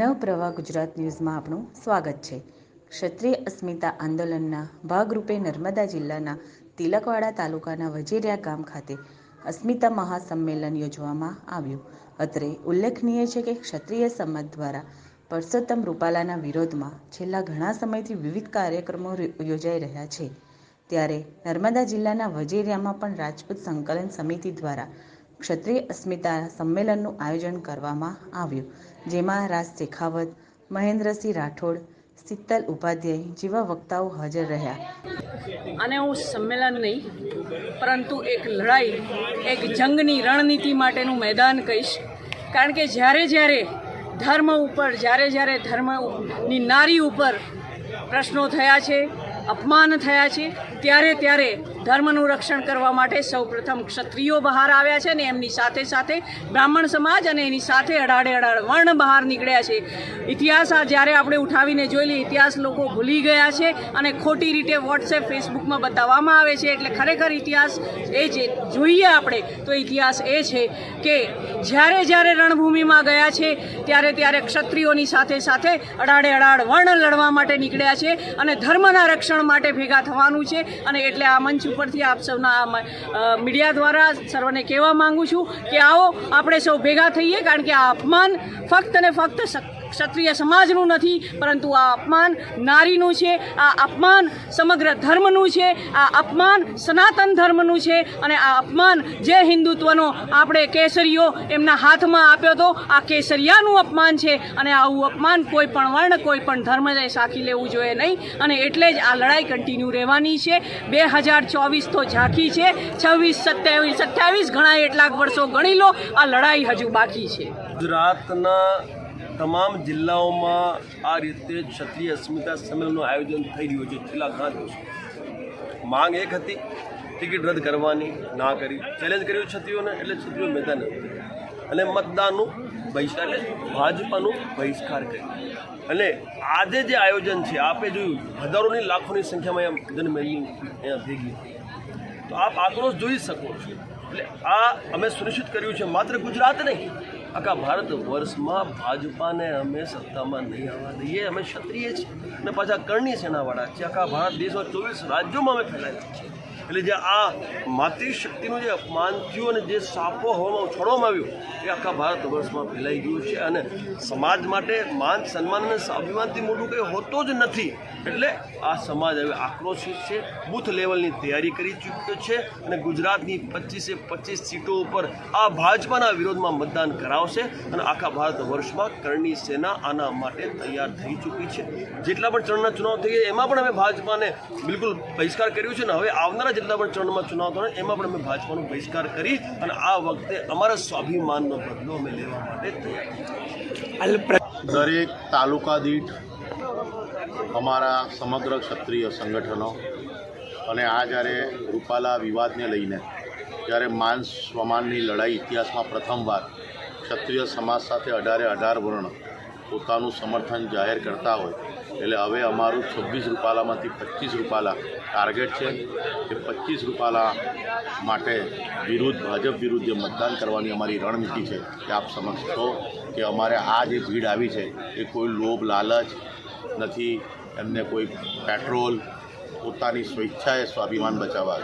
નવપ્રવાહ ગુજરાત ન્યૂઝમાં આપનું સ્વાગત છે. ક્ષત્રિય અસ્મિતા આંદોલનના ભાગરૂપે નર્મદા જિલ્લાના તિલકવાડા તાલુકાના વજેરિયા ગામ ખાતે અસ્મિતા મહાસંમેલન યોજવામાં આવ્યું. અત્રે ઉલ્લેખનીય છે કે ક્ષત્રિય સમાજ દ્વારા પરસોત્તમ રૂપાલાના વિરોધમાં છેલ્લા ઘણા સમયથી વિવિધ કાર્યક્રમો યોજાઈ રહ્યા છે. ત્યારે નર્મદા જિલ્લાના વજેરિયામાં પણ રાજપૂત સંકલન સમિતિ દ્વારા ક્ષત્રિય અસ્મિતા સંમેલનનું આયોજન કરવામાં આવ્યું, જેમાં રાજ શેખાવત, મહેન્દ્રસિંહ રાઠોડ, શીતલ ઉપાધ્યાય જેવા વક્તાઓ હાજર રહ્યા. અને હું સંમેલન નહીં, પરંતુ એક લડાઈ, એક જંગની રણનીતિ માટેનું મેદાન કહીશ. કારણ કે જ્યારે જ્યારે ધર્મ ઉપર, જ્યારે જ્યારે ધર્મની નારી ઉપર પ્રશ્નો થયા છે, અપમાન થયા છે, ત્યારે ત્યારે ધર્મનું રક્ષણ કરવા માટે સૌપ્રથમ ક્ષત્રિયો બહાર આવ્યા છે ને એમની સાથે સાથે બ્રાહ્મણ સમાજ અને એની સાથે અઢાડે અઢાડ વર્ણ બહાર નીકળ્યા છે. ઇતિહાસ આ જ્યારે આપણે ઉઠાવીને જોઈ લઈએ, ઇતિહાસ લોકો ભૂલી ગયા છે અને ખોટી રીતે વોટ્સએપ ફેસબુકમાં બતાવવામાં આવે છે. એટલે ખરેખર ઇતિહાસ એ જે જોઈએ આપણે તો ઇતિહાસ એ છે કે જ્યારે જ્યારે રણભૂમિમાં ગયા છે, ત્યારે ત્યારે ક્ષત્રિયોની સાથે સાથે અઢાડે અઢાડ વર્ણ લડવા માટે નીકળ્યા છે અને ધર્મના રક્ષણ માટે ભેગા થવાનું છે અને એટલે આ મંચ ઉપરથી આપ સૌના મીડિયા દ્વારા સર્વને કહેવા માગું છું કે આવો આપણે સૌ ભેગા થઈએ, કારણ કે આ અપમાન ફક્ત ને ફક્ત ક્ષત્રિય સમાજનું નથી, પરંતુ આ અપમાન નારીનું છે, આ અપમાન સમગ્ર ધર્મનું છે, આ અપમાન સનાતન ધર્મનું છે અને આ અપમાન જે હિન્દુત્વનો આપણે કેસરીઓ એમના હાથમાં આપ્યો હતો, આ કેસરિયાનું અપમાન છે અને આવું અપમાન કોઈ પણ વર્ણ, કોઈ પણ ધર્મને સાખી લેવું જોઈએ નહીં અને એટલે જ આ લડાઈ કન્ટિન્યુ રહેવાની છે. બે હજાર ચોવીસ તો ઝાંખી છે, છવ્વીસ, સત્યાવીસ સત્યાવીસ ઘણા એટલાક વર્ષો ગણી લો, આ લડાઈ હજુ બાકી છે. ગુજરાતના તમામ જિલ્લાઓમાં આ રીતે ક્ષત્રિય અસ્મિતા સંમેલનનું આયોજન થઈ રહ્યું છે. છેલ્લા ઘણા દિવસો. માંગ એક હતી, ટિકિટ રદ કરવાની, ના કરી. ચેલેન્જ કર્યું ક્ષત્રિયોને, એટલે ક્ષત્રિયો મેદાન અને મતદાનનું બહિષ્કાર એટલે ભાજપાનું બહિષ્કાર કર્યું. અને આજે જે આયોજન છે, આપે જોયું, હજારોની લાખોની સંખ્યામાં એમ જનમેદની અહીંયા ભેગી તો આપ આક્રોશ જોઈ શકો છો. એટલે આ અમે સુનિશ્ચિત કર્યું છે, માત્ર ગુજરાત નહીં આખા ભારત વર્ષમાં ભાજપાને અમે સત્તામાં નહીં આવવા દઈએ, અમે ક્ષત્રિય છીએ. અને પાછા કરણી સેનાવાળા છીએ. આખા ભારત દેશમાં ચોવીસ રાજ્યોમાં અમે ફેલાયેલા છીએ. એટલે જે આ માતૃશક્તિનું જે અપમાન થયું અને જે સાપો હવામાં છોડવામાં આવ્યું, એ આખા ભારત વર્ષમાં ફેલાઈ ગયું છે અને સમાજ માટે માન, સન્માન અને અભિમાનથી મોટું કંઈ હોતો જ નથી. એટલે આ સમાજ હવે આક્રોશિત છે, બૂથ લેવલની તૈયારી કરી ચૂક્યો છે અને ગુજરાતની પચીસે પચીસ સીટો ઉપર આ ભાજપાના વિરોધમાં મતદાન કરાવશે અને આખા ભારત વર્ષમાં કરણી સેના આના માટે તૈયાર થઈ ચૂકી છે. જેટલા પણ ચરણના ચુનાવ થઈ ગયા, એમાં પણ અમે ભાજપાને બિલકુલ બહિષ્કાર કર્યું છે ને હવે આવનારા પણ ચરણમાં ચુનાવ થયો એમાં પણ અમે ભાજપાનો બહિષ્કાર કરી અને આ વખતે અમારા સ્વાભિમાનનો બદલો અમે લેવા માટે તૈયાર દરેક તાલુકા દીઠ અમારા સમગ્ર ક્ષત્રિય સંગઠનો અને આ જ્યારે રૂપાલા વિવાદને લઈને, જ્યારે માન સ્વમાનની લડાઈ ઇતિહાસમાં પ્રથમવાર ક્ષત્રિય સમાજ સાથે અઢારે અઢાર વર્ણ પોતાનું સમર્થન જાહેર કરતા હોય એટલે હવે અમારું છવ્વીસ રૂપાલામાંથી પચીસ રૂપાલા ટાર્ગેટ છે કે પચીસ રૂપાલા માટે વિરુદ્ધ, ભાજપ વિરુદ્ધ જે મતદાન કરવાની અમારી રણનીતિ છે કે આપ સમક્ષ છો કે અમારે આ જે ભીડ આવી છે એ કોઈ લોભ, લાલચ નથી, એમને કોઈ પેટ્રોલ, પોતાની સ્વેચ્છાએ સ્વાભિમાન બચાવવા.